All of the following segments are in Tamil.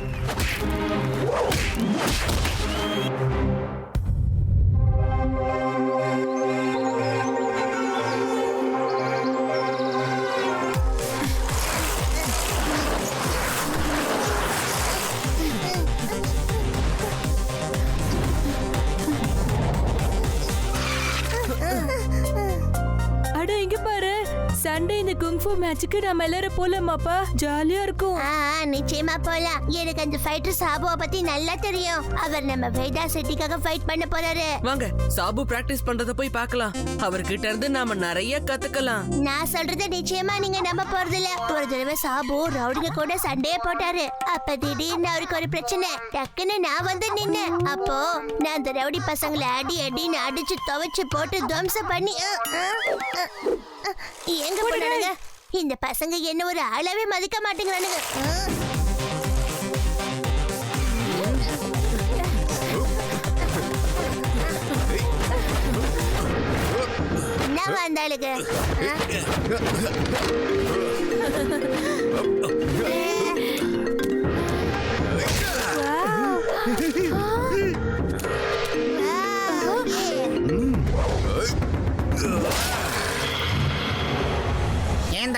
Thank you. குங்ஃபு மேட்சுக்கு நம்ம எல்லாரும் போலாமாப்பா? ஜாலியா இருக்கும். ஆ நிச்சயமா போலாம். எனக்கு அந்த ஃபைட்டர் சாபுவை பத்தி நல்லா தெரியும். அவர் நம்ம வேதா செட்டிக்காக ஃபைட் பண்ண போறாரு. வாங்க சாபு பிராக்டிஸ் பண்றத போய் பார்க்கலாம். அவர்கிட்ட இருந்து நாம நிறைய கத்துக்கலாம். நான் சொல்றது நிச்சயமா நீங்க நம்ப போறது இல்ல ஒரு தடவை சாபு ரவுடிங்க கூட சண்டையே போட்டாரு. அப்ப திடீர்னு அவருக்கு ஒரு பிரச்சனை. டக்குன்னு நான் வந்து நின்னேன். அப்போ நான் அந்த ரவுடி பசங்களை அடி அடின்னு அடிச்சு துவைச்சு போட்டு துவம்சம் பண்ணி அ, அ, அ, அ, எங்க போனானுங்க? இந்த பசங்க என்ன ஒரு அளவே மதிக்க மாட்டேங்கிறானுங்க. அ. என்ன வந்தாளுங்க? அ?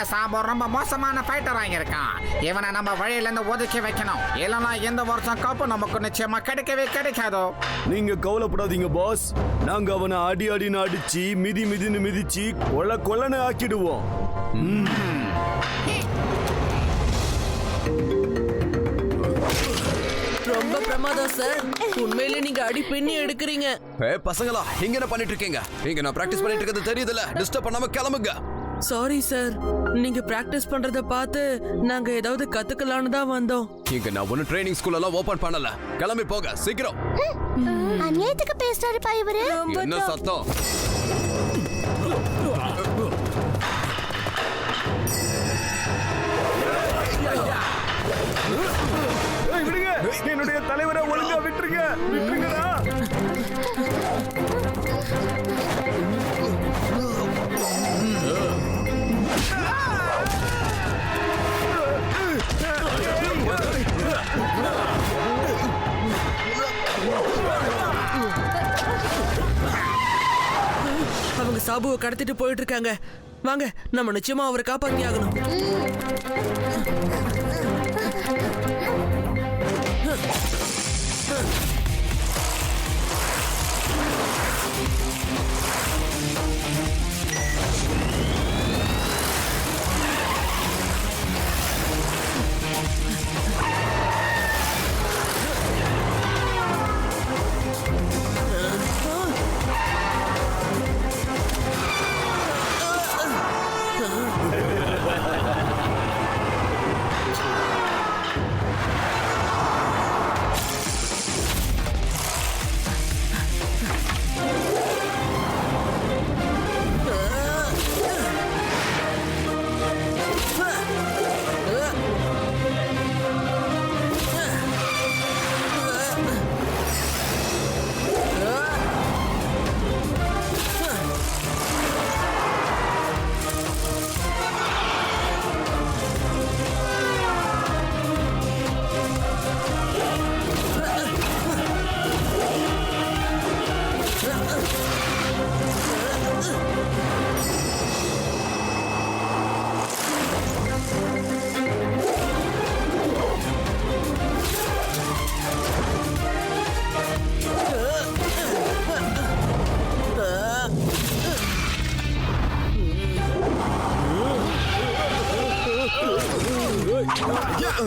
இந்த சாபு ரொம்ப மோசமான ஃபைட்டர் ஆகியிருக்கான். இவனை நம்ம வழியில இருந்து ஒதுக்கி வைக்கணும். இல்லைன்னா இந்த வருஷம் கப்பு நமக்கு நிச்சயமா கிடைக்கவே கிடைக்காதோ? நீங்க கவலைப்படாதீங்க பாஸ் நாங்க அவனை அடி அடின்னு அடிச்சு மிதி மிதின்னு மிதிச்சு கொல கொலன்னு ஆக்கிடுவோம். ரொம்ப பிரமாதம் சார் உண்மையிலே நீங்க அடி பின்னி எடுக்கிறீங்க. ஏ பசங்களா இங்க என்ன பண்ணிட்டு இருக்கீங்க? இங்க நான் பிராக்டிஸ் பண்ணிட்டு இருக்கிறது தெரியுதுல டிஸ்டர்ப் பண்ணாம கிளம்புங்க. சாரி சார் நீங்க பிராக்டிஸ் பண்றத பார்த்து நாங்க ஏதாவது கத்துக்கலாம்னு தான் வந்தோம். இங்க நான் ஒன்னும் ட்ரைனிங் ஸ்கூல் எல்லாம் ஓபன் பண்ணல. கிளம்பி போக சீக்கிரம். அநியாயத்துக்கு பேசுறாருப்பா இவரு. என்ன சத்தம்? ஏய், விடுங்க. என்னுடைய தலைவரை ஒழுங்கா விட்டுருங்க. விட்டுருங்கடா. சாபுவை கடத்திட்டு போயிட்டு இருக்காங்க. வாங்க நம்ம நிச்சயமா அவரை காப்பாத்தி ஆகணும்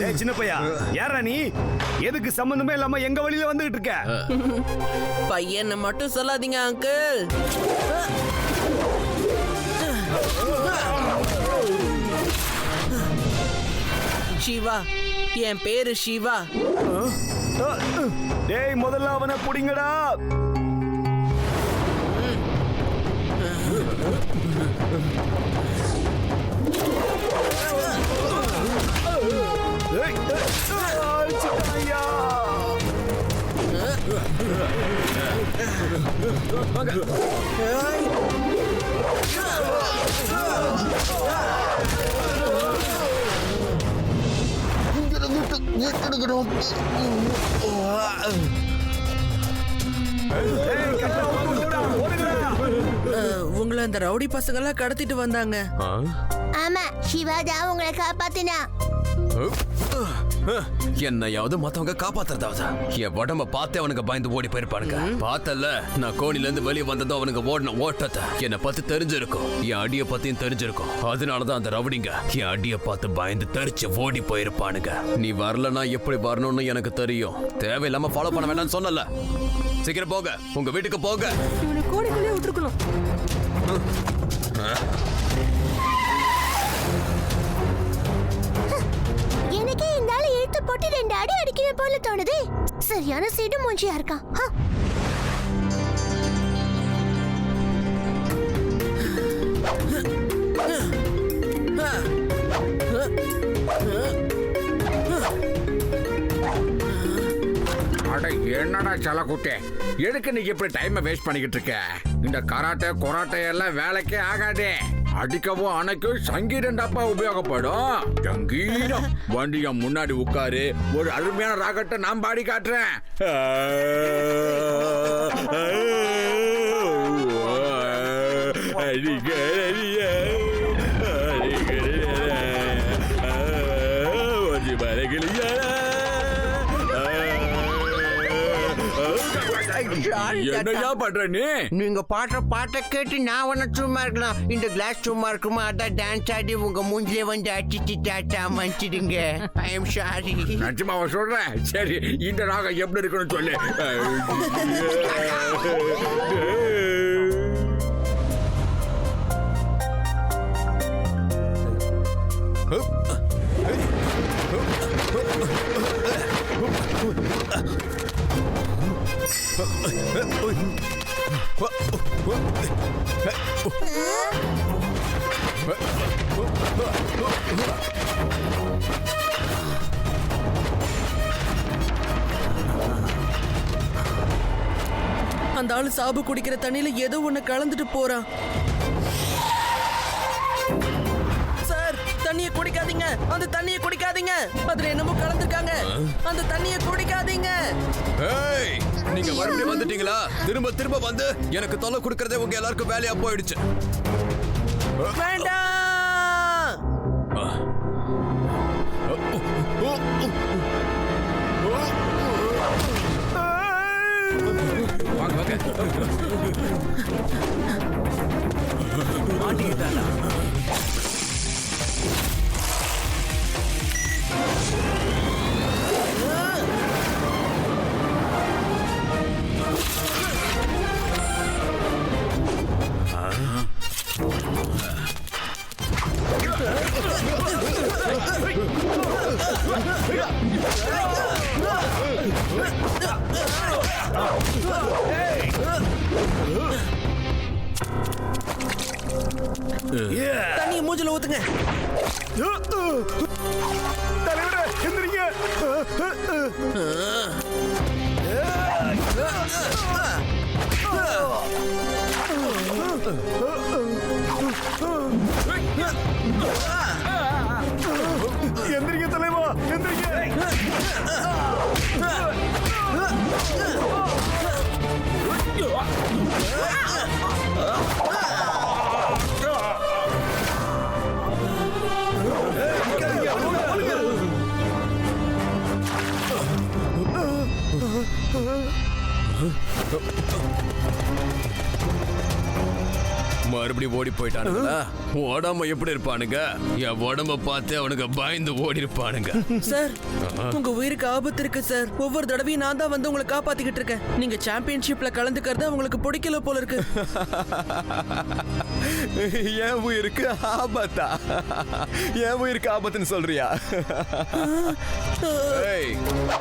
ஏய் சின்ன பையா யாரா நீ? எதுக்கு சம்பந்தமே இல்லாம எங்க வழியில வந்துகிட்டு இருக்க? பையனை மட்டும் சொல்லாதீங்க அங்கிள் சிவா என் பேரு சிவா. டேய் முதல்ல அவனை புடிங்கடா. ஏய், ஏய், ஆ, சின்ன ஐயா. அஹ், உங்களை அந்த ரவுடி பசங்க எல்லாம் கடத்திட்டு வந்தாங்க ஆமா சிவா தான் உங்களை காப்பாத்தினா என்னையாவது மத்தவங்க காப்பாத்துறதாவது? என் உடம்ப பார்த்தே அவனுக்கு பயந்து ஓடி போயிருப்பானுங்க. பார்த்தல நான் கோணில இருந்து வெளியே வந்ததும் அவனுங்க ஓடின ஓட்டத்தை. என்னை பத்தி தெரிஞ்சிருக்கும். என் அடிய பத்தியும் தெரிஞ்சிருக்கும். அதனாலதான் அந்த ரவுடிங்க என் அடிய பார்த்து பயந்து தெரிச்சு ஓடி போயிருப்பானுங்க. நீ வரலனா எப்படி வரணும்னு எனக்கு தெரியும். தேவையில்லாம ஃபாலோ பண்ண வேண்டாம்னு சொன்னல சீக்கிரம் போக உங்க வீட்டுக்கு போக இவனை கோடிக்குள்ளே விட்டுருக்கணும். போட்டு ரெண்டு அடி அடிக்கிற போல தோணுது. சரியான சீடு மூஞ்சியா இருக்கான். ஹ. அட என்னடா சலக்குட்டே எதுக்கு நீ இப்படி டைமை வேஸ்ட் பண்ணிக்கிட்டு இருக்க? இந்த கராட்டே கொராட்டே எல்லாம் வேலைக்கே ஆகாதே. அடிக்கவும் அணைக்கும் சங்கீதம் டப்பா உபயோகப்படும் சங்கீதம் வண்டிய முன்னாடி உட்காரு ஒரு அருமையான ராகத்தை நான் பாடி காட்டுறேன் என்னையா பண்ற நீ? நீங்க பாடுற பாட்டை கேட்டு நான் வேணா சும்மா இருக்கலாம். இந்த கிளாஸ் சும்மா இருக்குமா? அதான் டான்ஸ் ஆடி உங்க மூஞ்சிலே வந்து அடிச்சு டாட்டா மன்னிச்சிடுங்க. ஐ எம் சாரி நிஜமாவா சொல்றேன் சரி இந்த ராகம் எப்படி இருக்குன்னு சொல்லு. அந்த ஆளு சாபு குடிக்கிற தண்ணியில ஏதோ ஒண்ணு கலந்துட்டு போறான் சார் தண்ணிய குடிக்காதீங்க. அந்த தண்ணிய குடிக்காதீங்க. அதுல என்னமோ கலந்துருக்காங்க. அந்த தண்ணிய குடிக்காதீங்க. ஏய்! நீங்க மறுபடியும் வந்துட்டீங்களா? திரும்ப திரும்ப வந்து எனக்கு தொல்லை கொடுக்கறதே உங்க எல்லாருக்கும் வேலையா போயிடுச்சு. வேண்டாம் வாங்க. தண்ணிய மூஞ்சில ஊத்துங்க தலைவரே எந்திரிங்க எந்திரிங்க தலைவா எந்திரிங்க. மறுபடியும் ஓடி போயிட்டானுங்களா? உடம்ப எப்படி இருப்பானுங்க என் உடம்ப பார்த்து அவனுங்க பயந்து ஓடி இருப்பானுங்க சார் உங்க உயிருக்கு ஆபத்து இருக்கு சார் ஒவ்வொரு தடவையும் நான் தான் வந்து உங்களை காப்பாத்திக்கிட்டு இருக்கேன் நீங்க சாம்பியன்ஷிப்ல கலந்துக்கிறது உங்களுக்கு பிடிக்கல போல இருக்கு என் உயிருக்கு ஆபத்தா என் உயிருக்கு ஆபத்துன்னு சொல்றியா ஏய்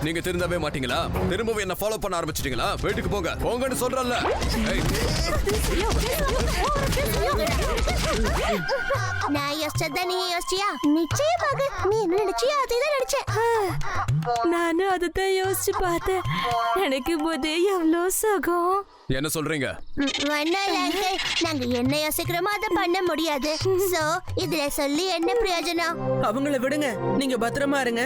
நீங்க திருந்தவே மாட்டீங்களா திரும்பவும் என்ன ஃபாலோ பண்ண ஆரம்பிச்சிட்டீங்களா வீட்டுக்கு போங்க போங்கன்னு சொல்றேன்ல ஏய் நான் யோசிச்சதா நீ யோசிச்சியா? நிச்சயமாக. நீ என்ன நினைச்சியா அதேதான் நினைச்சேன். நானும் அதைத்தான் யோசிச்சு பார்த்தேன். நினைக்கும் போதே எவ்வளோ சுகம். என்ன சொல்றீங்க? நாங்க என்ன யோசிக்கிறோமோ அதை பண்ண முடியாது. சோ இதுல சொல்லி என்ன பிரயோஜனம்? அவங்கள விடுங்க. நீங்க பத்திரமா இருங்க.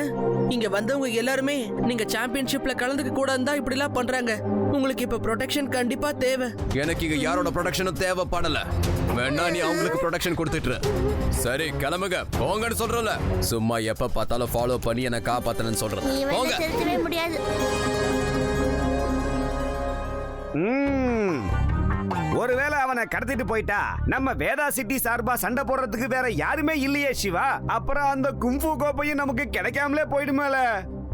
இங்க வந்தவங்க எல்லாருமே நீங்க சாம்பியன்ஷிப்ல கலந்துக்க கூடாது தான் இப்படி எல்லாம் பண்றாங்க. உங்களுக்கு இப்ப ப்ரொடெக்ஷன் கண்டிப்பா தேவை. எனக்கு இங்க யாரோட ப்ரொடக்ஷனும் தேவைப்படல. வேணா நீ அவங்களுக்கு ப்ரொடக்ஷன் கொடுத்துட்டு. சரி கிளம்புங்க. போங்கன்னு சொல்றல சும்மா எப்ப பார்த்தாலும் ஃபாலோ பண்ணி என்ன காப்பாத்தணும்னு சொல்றேன். போங்க. முடியாது. ஒருவேளை அவனை கடத்திட்டு போயிட்டா நம்ம வேதா சிட்டி சார்பா சண்டை போடுறதுக்கு வேற யாருமே இல்லையே சிவா. அப்புறம் அந்த கும்பு கோப்பையும் நமக்கு கிடைக்காமலே போயிடுமேல.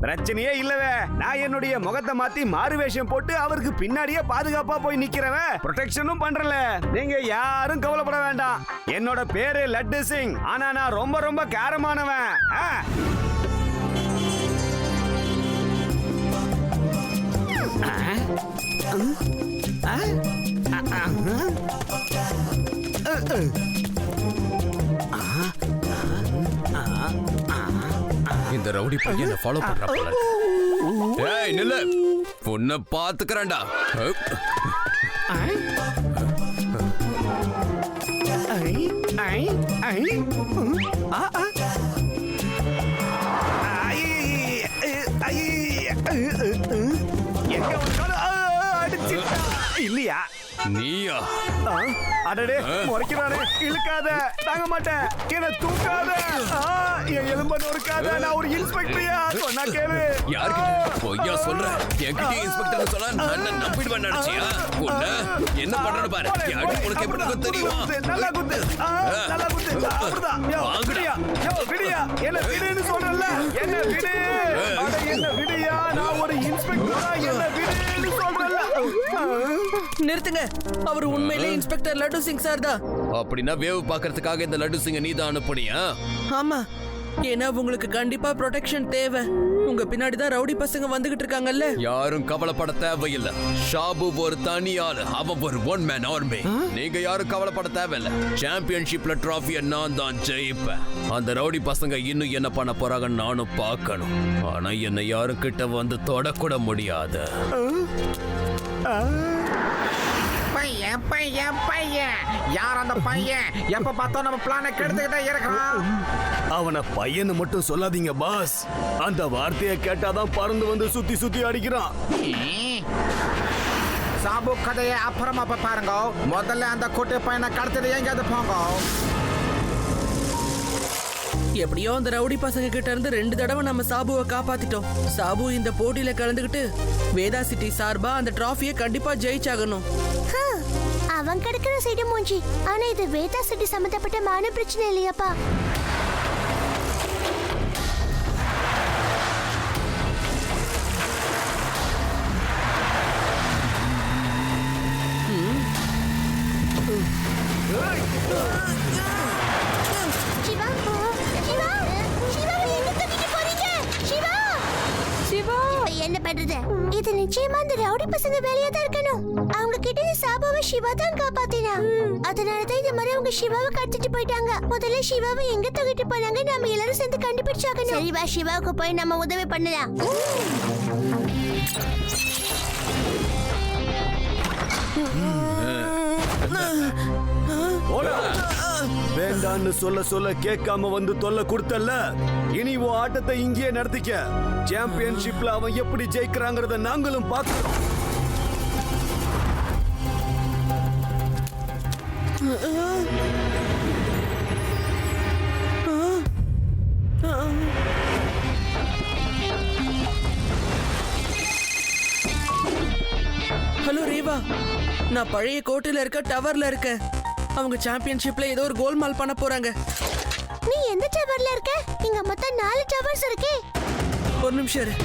பிரச்சனையே இல்லவே. நான் என்னுடைய முகத்தை மாத்தி மாறு வேஷம் போட்டு அவருக்கு பின்னாடியே பாதுகாப்பா போய் நிக்கிறவன் ப்ரொடெக்ஷனும் பண்றல. நீங்க யாரும் கவலைப்பட வேண்டாம். என்னோட பேரு லட்டு சிங். ஆனா நான் ரொம்ப ரொம்ப கேரமானவன். ஆ. இந்த ரவுடி பையன் என்ன ஃபாலோ பண்ற போல ஏய் நில்லு. உன்னை பாத்துக்கறேன்டா ஐ, ஐ, ஐ, நீயா? அடடே முறைக்கிறானே. இழுக்காத தாங்க மாட்டேன். என்ன தூக்காத. ஆ, என் எலும்ப நொறுக்காத. நான் ஒரு இன்ஸ்பெக்டரியா சொன்னா கேளு. யாருக்கு பொய்யா சொல்ற? என்கிட்ட இன்ஸ்பெக்டர் சொல்ல நான் நம்பிடுவேன் நினைச்சியா? உன்ன என்ன பண்றேன்னு பாரு. யாரு உனக்கு எப்படி தெரியுமா? நல்லா குத்து. நல்லா குத்து. அப்படிதான். விடியா. விடியா. என்ன விடுன்னு சொல்றல என்ன விடு. என்ன விடியா? நான் ஒரு இன்ஸ்பெக்டரா என்ன சொல்றல நிறுத்துங்க. அவர் உண்மையிலே இன்ஸ்பெக்டர் லட்டு சிங் சார் தான் அப்படின்னா வேவு பாக்குறதுக்காக இந்த லட்டு சிங்க நீ தான் அனுப்புனியா? ஆமா. ஏன்னா உங்களுக்கு கண்டிப்பா ப்ரொடெக்ஷன் தேவை. உங்க பின்னாடி தான் ரவுடி பசங்க வந்துகிட்டு இருக்காங்கல்ல. யாரும் கவலைப்பட தேவையில்லை. ஷாபு ஒரு தனி ஆளு. அவன் ஒரு ஒன் மேன் ஆர்மி நீங்க யாரும் கவலைப்பட தேவையில்ல. சாம்பியன்ஷிப்ல டிராஃபிய நான் தான் ஜெயிப்பேன். அந்த ரவுடி பசங்க இன்னும் என்ன பண்ண போறாங்கன்னு நானும் பார்க்கணும். ஆனா என்னை யாரும் கிட்ட வந்து தொடக்கூட முடியாது. பையன் பையன் பையன். யார் அந்த பையன்? எப்ப பார்த்தா நம்ம பிளானை கெடுத்துக்கிட்டே இருக்கிறான். அவனை பையனை மட்டும் சொல்லாதீங்க பாஸ் அந்த வார்த்தையை கேட்டாதான் பறந்து வந்து சுத்தி சுத்தி அடிக்கிறான். சாபு கதையை அப்புறமா பாருங்க. முதல்ல அந்த குட்டி பையனை கடத்திட்டு எங்கேயாவது போங்க. எப்படியோ அந்த ரவுடி பசங்க கிட்ட இருந்து ரெண்டு தடவை நம்ம சாபுவை காப்பாத்திட்டோம். சாபு இந்த போட்டியில கலந்துக்கிட்டு வேதா சிட்டி சார்பா அந்த டிராஃபியை கண்டிப்பா ஜெயிச்சாகணும். ஹா, அவன் கிடக்குற சைடு மூஞ்சி. ஆனா இது வேதா சிட்டி சம்பந்தப்பட்ட மான பிரச்சனை இல்லையாப்பா. என்ன பண்றது? இது நிச்சயமா அந்த ரவுடி பசங்க வேலையா தான் சிவா தான் காப்பாத்தினா அதனாலதான் இந்த மாதிரி அவங்க சிவாவை கடத்திட்டு போயிட்டாங்க. முதல்ல சிவாவை எங்க தூக்கிட்டு போனாங்க? நாம எல்லாரும் சேர்ந்து கண்டுபிடிச்சாகணும். சரி வா சிவாவுக்கு போய் நம்ம உதவி பண்ணலாம். வேண்டான்னு சொல்ல சொல்ல கேட்காம வந்து தொல்லை கொடுத்தல்ல? இனி உன் ஆட்டத்தை இங்கேயே நடத்திக்க. சாம்பியன்ஷிப்ல அவன் எப்படி ஜெயிக்கிறாங்கறத நாங்களும் பார்க்கிறோம் ஹலோ ரேவா. நான் பழைய கோட்டையில இருக்க டவர்ல இருக்கேன் அவங்க சாம்பியன்ஷிப்ல ஏதோ ஒரு கோல்மால் பண்ண போறாங்க. நீ எந்த டவர்ல இருக்க? இங்க மொத்தம் நாலு டவர்ஸ் இருக்கே. ஒரு நிமிஷம் இரு.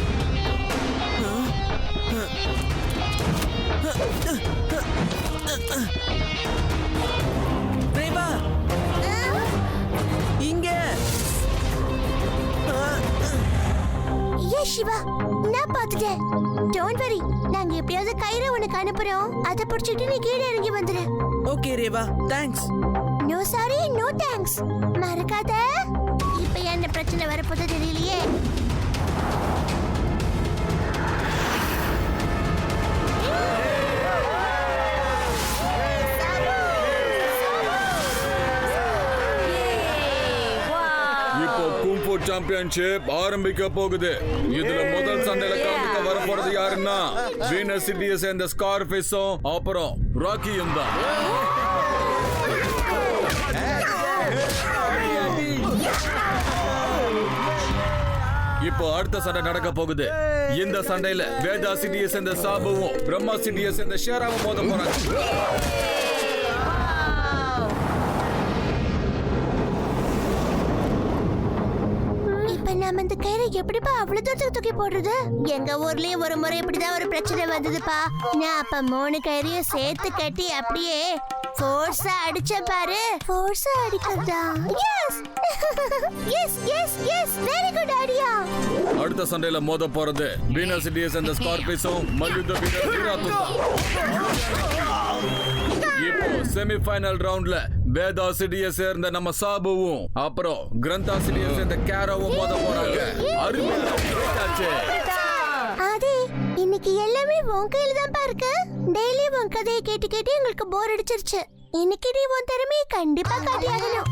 ரேவா சிவா நான் பார்த்துட்டேன் டோன்ட் வரி நாங்க எப்படியாவது கயிறை உனக்கு அனுப்புறோம். அதை பிடிச்சிட்டு நீ கீழே இறங்கி வந்துடு okay Reva thanks no sorry no thanks மறக்காத. இப்ப என்ன பிரச்சனை வரப்போது தெரியலையே. சாம்பியன்ஷிப் ஆரம்பிக்க போகுது. இதுல முதல் சண்டையில கலந்துக்க வர போறது யாருன்னா வீனஸ் சிட்டியை சேர்ந்த ஸ்கார்பிஸும் அப்புறம் ராக்கியும் தான். இப்போ அடுத்த சண்டை நடக்க போகுது. இந்த சண்டையில வேதா சிட்டியை சேர்ந்த சாபுவும் பிரம்மா சிட்டியை சேர்ந்த ஷேராவும் மோத போறாங்க. நாம இந்த கயிறை எப்படிப்பா அவ்வளவு தூரத்துக்கு தூக்கி போடுறது? எங்க ஊர்லயும் ஒரு முறை இப்படிதான் ஒரு பிரச்சனை வந்ததுப்பா. நான் அப்ப மூணு கயிறையும் சேர்த்து கட்டி அப்படியே ஃபோர்ஸா அடிச்சேன் பாரு. ஃபோர்ஸா அடிக்கிறதா? Yes yes yes yes very good idea அடுத்த சண்டையில மோத போறது. வீனஸ் சிட்டியை சேர்ந்த ஸ்கார்பிஸும் மல்யுத்த வீரர் வீராத்தும் தான் இப்போ செமிஃபைனல் ரவுண்ட்ல வேதா சிட்டியை சேர்ந்த நம்ம சாபுவும் அப்புறம் கிரந்தா சிட்டியை சேர்ந்த கேரோவும் மோத போறாங்க. அருமையான. ஆதி இன்னைக்கு எல்லாமே உன் கையில தான்ப்பா இருக்கு. டெய்லி உன் கதையை கேட்டு கேட்டு எங்களுக்கு போர் அடிச்சிருச்சு. இன்னைக்கு நீ உன் திறமையை கண்டிப்பா காட்டியாகணும்.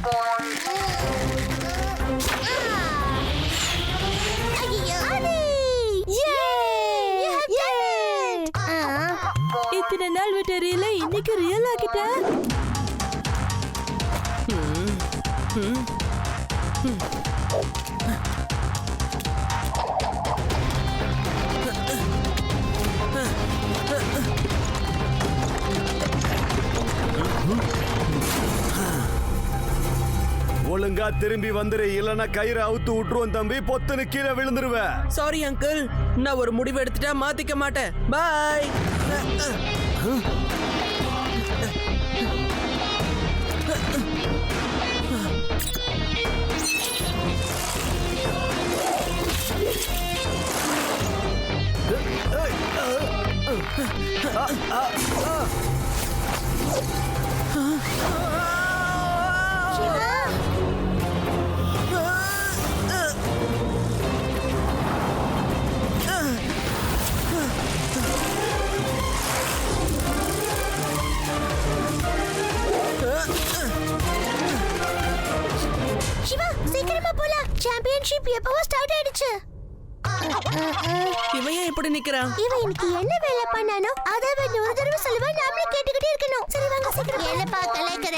இத்தனை ரியல இன்னைக்கு ரியல் ஆக்கிட்ட? ஒழுங்கா திரும்பி வந்துரு இல்லனா கயிறு அவுத்து விட்டுருவோம் தம்பி. பொத்துன்னு கீழே விழுந்துருவ. சாரி அங்கிள் நான் ஒரு முடிவு எடுத்துட்டா மாத்திக்க மாட்டேன். பாய் சிவா சீக்கிரமா போலாம். சாம்பியன்ஷிப் எப்பவோ ஸ்டார்ட் ஆயிடுச்சு. இவன் ஏன் இப்படி நிக்கிறான்? இவன் இன்னைக்கு என்ன பண்ணானோ அத அவன் ஒரு தடவை சொல்லுவா நாமளே கேட்டுக்கிட்டே இருக்கணும். சரி வாங்க சீக்கிரம். என்னப்பா கலைக்கிற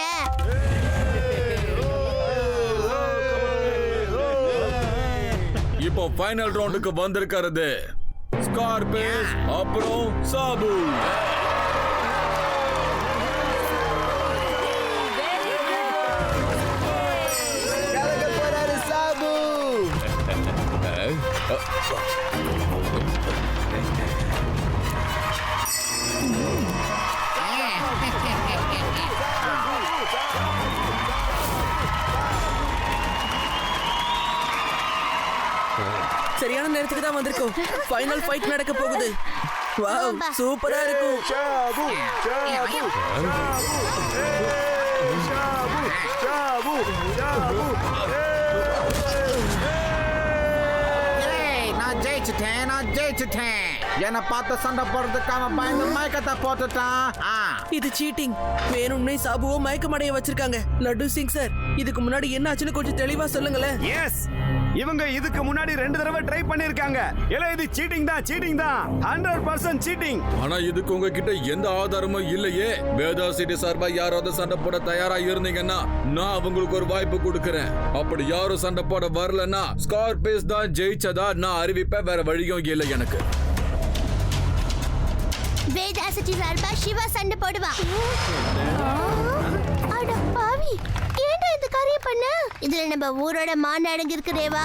இப்போ ஃபைனல் ரவுண்டுக்கு வந்திருக்கிறது ஸ்கார்பிஸ் அப்புறம் சாபு. சரியான நேரத்துக்கு தான் வந்திருக்கோம். ஃபைனல் ஃபைட் நடக்க போகுது. வாவ் சூப்பரா இருக்கும். ஷாபு ஷாபு ஷாபு ஷாபு ஷாபு ஷாபு ஜெயிச்சுட்டேன் நான் ஜெயிச்சுட்டேன். என்னை பார்த்து சண்டை போடுறதுக்காக பயந்து மயக்கத்தை போட்டுட்டான். இது சீட்டிங் வேணும்னே சாபுவோ மயக்கமடைய வச்சிருக்காங்க. லட்டு சிங் சார் இதுக்கு முன்னாடி என்ன ஆச்சுன்னு கொஞ்சம் தெளிவா சொல்லுங்களேன். எஸ் இவங்க இதுக்கு முன்னாடி ரெண்டு தடவை ட்ரை பண்ணிருக்காங்க இல்ல இது சீட்டிங் தான் சீட்டிங் தான். ஹண்ட்ரட் பர்சன்ட் சீட்டிங் ஆனா இதுக்கு உங்ககிட்ட எந்த ஆதாரமும் இல்லையே. வேதா சிட்டி சார்பா யாராவது சண்டை போட தயாரா இருந்தீங்கன்னா நான் அவங்களுக்கு ஒரு வாய்ப்பு கொடுக்கறேன். அப்படி யாரும் சண்டை போட வரலன்னா ஸ்கார்பிஸ் தான் ஜெயிச்சதா நான் அறிவிப்பேன். வேற வழியும் இல்லை எனக்கு. வேதாசட்டி சார்பா சிவா சண்டை போடுவா. அட பாவி ஏன்டா இந்த காரியம் பண்ண இதுல நம்ம ஊரோட மாநாடுங்க இருக்கு தேவா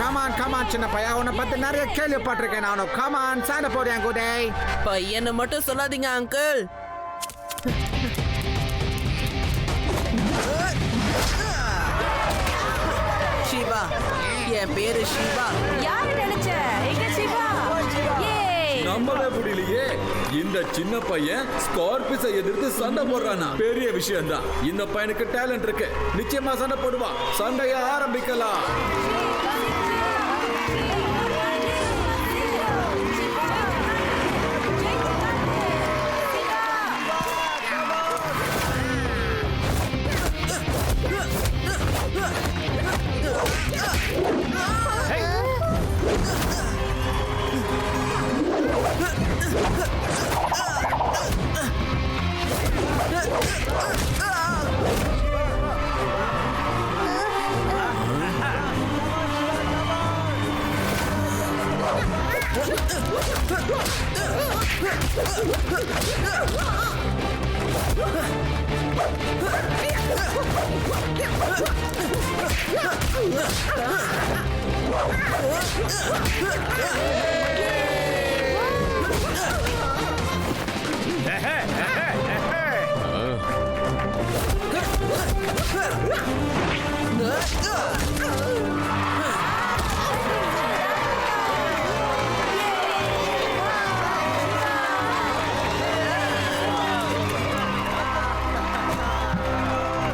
கமான் கமான் சின்ன பையா. உன்னை பத்தி நிறைய கேள்விப்பட்டிருக்கேன் நானும். கமான் சண்டை போடுறேன் குடே பையனை மட்டும் சொல்லாதீங்க அங்கிள் சிவா என் பேரு சிவா யாரு? நம்பவே முடியலையே இந்த சின்ன பையன் ஸ்கார்பிஸ எதிர்த்து சண்டை போடுறானா? பெரிய விஷயம் தான் இந்த பையனுக்கு டேலண்ட் இருக்கு. நிச்சயமா சண்டை போடுவான் சண்டைய ஆரம்பிக்கலாம்.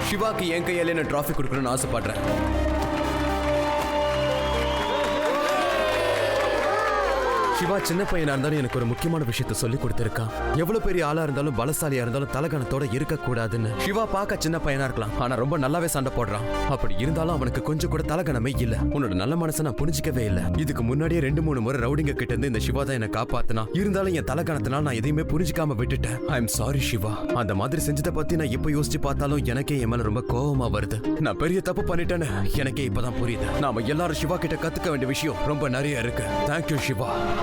சிவாக்கு என் கையாலே நான் டிராஃபி கொடுக்கணும்னு ஆசைப்படுறேன். சிவா சின்ன பையனா இருந்தாலும் எனக்கு ஒரு முக்கியமான விஷயத்த சொல்லி கொடுத்திருக்கான் எவ்வளவு பெரிய ஆளா இருந்தாலும் பலசாலியா இருந்தாலும் தலகணத்தோட இருக்க கூடாதுன்னு. சிவா பார்க்க சின்ன பையனா இருக்கலாம். ஆனா ரொம்ப நல்லாவே சண்டை போடுறான். அப்படி இருந்தாலும் அவனுக்கு கொஞ்சம் கூட தலகணமே இல்ல. உன்னோட நல்ல மனசை நான் புரிஞ்சிக்கவே இல்ல. இதுக்கு முன்னாடியே ரெண்டு மூணு முறை ரவுடிங்க கிட்ட இருந்து இந்த சிவா தான் என்ன காப்பாத்தினா. இருந்தாலும் என் தலகணத்தினால நான் எதையுமே புரிஞ்சிக்காம விட்டுட்டேன். I am sorry Siva. அந்த மாதிரி செஞ்சதை பத்தி நான் இப்ப யோசிச்சு பார்த்தாலும் எனக்கே என் மேல ரொம்ப கோவமா வருது. நான் பெரிய தப்பு பண்ணிட்டேன்னு எனக்கே இப்பதான் புரியுது. நாம எல்லாரும் சிவா கிட்ட கத்துக்க வேண்டிய விஷயம் ரொம்ப நிறைய இருக்கு. Thank you Siva.